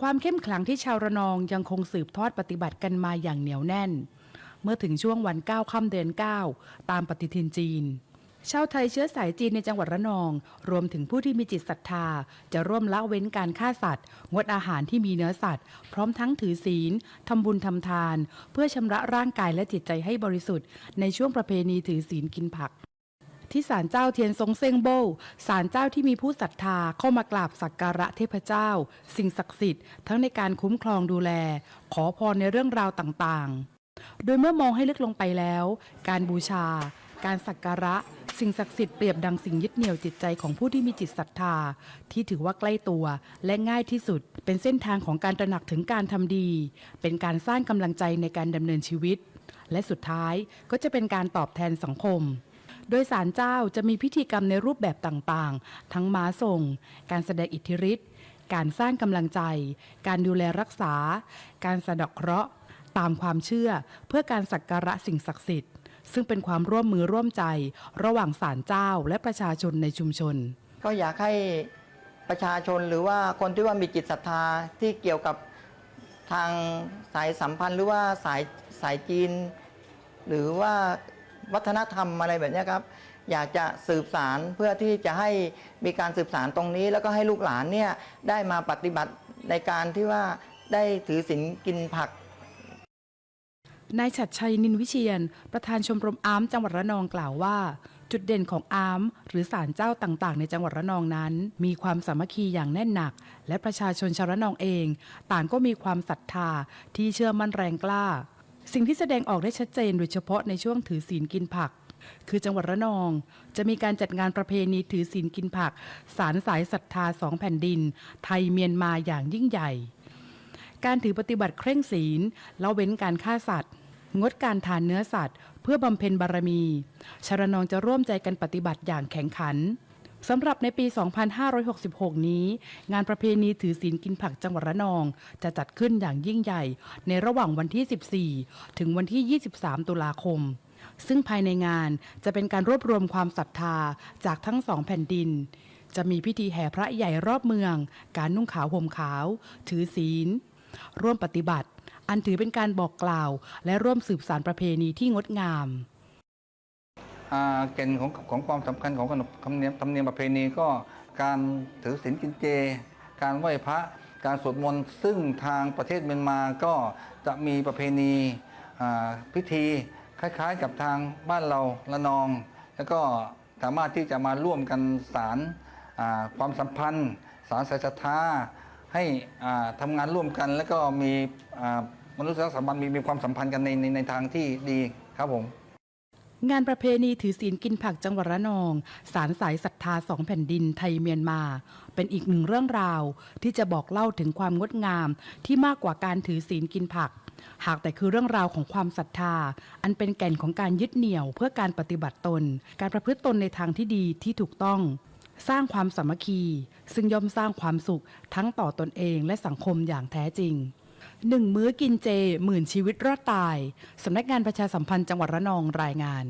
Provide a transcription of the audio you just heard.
ความเข้มขลังที่ชาวระนองยังคงสืบทอดปฏิบัติกันมาอย่างเหนียวแน่น เมื่อถึงช่วงวันเก้าค่ำเดือนเก้าตามปฏิทินจีน ชาวไทยเชื้อสายจีนในจังหวัดระนอง รวมถึงผู้ที่มีจิตศรัทธา จะร่วมละเว้นการฆ่าสัตว์ งดอาหารที่มีเนื้อสัตว์ พร้อมทั้งถือศีลทำบุญทำทาน เพื่อชำระร่างกายและจิตใจให้บริสุทธิ์ในช่วงประเพณีถือศีลกินผัก ที่ศาลเจ้าเทียนซงเซิงโบศาลเจ้าที่มีผู้ศรัทธาเข้ามากราบสักการะเทพเจ้า สิ่งศักดิ์สิทธิ์ทั้งในการคุ้มครองดูแล ขอพรในเรื่องราวต่างๆ โดยเมื่อมองให้ลึกลงไปแล้ว การบูชา การสักการะ สิ่งศักดิ์สิทธิ์เปรียบดังสิ่งยึดเหนี่ยวจิตใจของผู้ที่มีจิตศรัทธา ที่ถือว่าใกล้ตัวและง่ายที่สุด เป็นเส้นทางของการตระหนักถึงการทำดี เป็นการสร้างกำลังใจในการดำเนินชีวิต และสุดท้ายก็จะเป็นการตอบแทนสังคม โดยสารเจ้าจะมีพิธีกรรมในรูปแบบต่างๆ ทั้งม้าส่ง การแสดงอิทธิฤทธิ์ การสร้างกำลังใจ การดูแลรักษา การสะดอกเคราะห์ ตามความเชื่อเพื่อการสักการะสิ่งศักดิ์สิทธิ์ ซึ่งเป็นความร่วมมือร่วมใจ ระหว่างศาลเจ้าและประชาชนในชุมชน ก็อยากให้ประชาชนหรือว่าคนที่ว่ามีจิตศรัทธาที่เกี่ยวกับทางสายสัมพันธ์หรือว่าสายสายจีน หรือว่า วัฒนธรรมอะไรแบบนี้ครับ อยากจะสืบสารเพื่อที่จะให้มีการสืบสารตรงนี้ แล้วก็ให้ลูกหลานเนี่ยได้มาปฏิบัติในการที่ว่าได้ถือศีลกินผักนายฉัดชัยนินวิเชียน ประธานชมรมอาร์มจังหวัดระนองกล่าวว่า จุดเด่นของอาร์มหรือศาลเจ้าต่างๆ ในจังหวัดระนองนั้น มีความสามัคคีอย่างแน่นหนัก และประชาชนชาวระนองเอง ต่างก็มีความศรัทธาที่เชื่อมั่นแรงกล้า สิ่งที่แสดงออกได้ชัดเจนโดยเฉพาะในช่วงถือศีลกินผัก คือจังหวัดระนอง จะมีการจัดงานประเพณีถือศีลกินผัก สารสายศรัทธาสองแผ่นดิน ไทยเมียนมาอย่างยิ่งใหญ่ การถือปฏิบัติเคร่งศีลละเว้นการฆ่าสัตว์ งดการทานเนื้อสัตว์ เพื่อบำเพ็ญบารมีชารนองจะร่วมใจกันปฏิบัติอย่างแข็งขัน สำหรับในปี 2566 นี้ งานประเพณีถือศีลกินผักจังหวัดระนอง จะจัดขึ้นอย่างยิ่งใหญ่ ในระหว่างวันที่ 14 ถึงวันที่ 23 ตุลาคม ซึ่งภายในงานจะเป็นการรวบรวมความศรัทธาจากทั้งสองแผ่นดิน จะมีพิธีแห่พระใหญ่รอบเมือง การนุ่งขาวห่มขาว ถือศีล ร่วมปฏิบัติ อันถือเป็นการบอกกล่าว และร่วมสืบสารประเพณีที่งดงาม อ่าเกณฑ์ของของความสำคัญของขนบธรรมเนียมธรรมเนียมประเพณีก็การถือศีลกินเจ การไหว้พระการสวดมนต์ซึ่งทางประเทศเมียนมาก็จะมีประเพณีพิธีคล้ายๆ กับทางบ้านเราละนอง แล้วก็สามารถที่จะมาร่วมกันสารความสัมพันธ์ สารสายศรัทธาให้อ่าทำงานร่วมกัน แล้วก็มีมนุษยสัมพันธ์มีมีความสัมพันธ์กันในในในทางที่ดีครับผม งานประเพณีถือศีลกินผักจังหวัดระนอง สารสายศรัทธาสองแผ่นดินไทยเมียนมา เป็นอีกหนึ่งเรื่องราว ที่จะบอกเล่าถึงความงดงามที่มากกว่าการถือศีลกินผัก หากแต่คือเรื่องราวของความศรัทธา อันเป็นแก่นของการยึดเหนี่ยวเพื่อการปฏิบัติตน การประพฤติตนในทางที่ดีที่ถูกต้อง สร้างความสามัคคี ซึ่งย่อมสร้างความสุขทั้งต่อตนเองและสังคมอย่างแท้จริง หนึ่งมื้อกินเจหมื่นชีวิตรอดตาย สำนักงานประชาสัมพันธ์จังหวัดระนองรายงาน